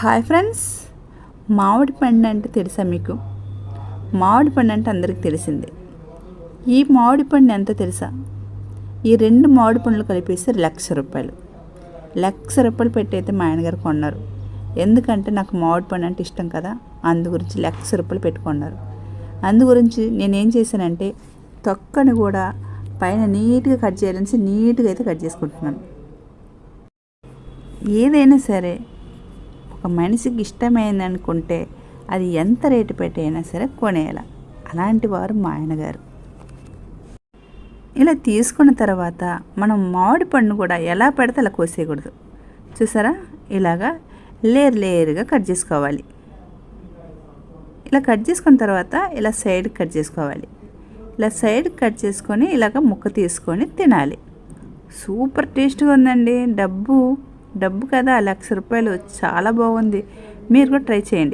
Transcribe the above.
Hi friends. మామిడి పండు అంటే తెలుసా మీకు? మామిడి పండు అంటే అందరికీ తెలిసిందే. ఈ మామిడి పండు ఎంత తెలుసా? ఈ రెండు మామిడి పండ్లు కలిపేసి లక్ష రూపాయలు. లక్ష రూపాయలు పెట్టయితే మా ఆయనగారు కొన్నారు. ఎందుకంటే నాకు మామిడి పండు అంటే ఇష్టం కదా అందు గురించి లక్ష రూపాయలు పెట్టుకున్నారు అందు గురించి నేనేం చేశానంటే తొక్కను కూడా పైన నీట్గా కట్ చేయాలని నీట్గా అయితే కట్ చేసుకుంటున్నాను. ఏదైనా సరే ఒక మనిషికి ఇష్టమైంది అనుకుంటే అది ఎంత రేటు పెట్టైనా సరే కొనేయాల. అలాంటి వారు మా ఆయనగారు ఇలా తీసుకున్న తర్వాత మనం మామిడి పండు కూడా ఎలా పెడితే అలా కోసేయకూడదు. చూసారా? ఇలాగా లేయర్ లేయర్గా కట్ చేసుకోవాలి. ఇలా కట్ చేసుకున్న తర్వాత ఇలా సైడ్ కట్ చేసుకోవాలి. ఇలా సైడ్ కట్ చేసుకొని ఇలాగ ముక్క తీసుకొని తినాలి. సూపర్ టేస్ట్గా ఉందండి. డబ్బు డబ్బు కదా లక్ష రూపాయలు చాలా బాగుంది. మీరు కూడా ట్రై చేయండి.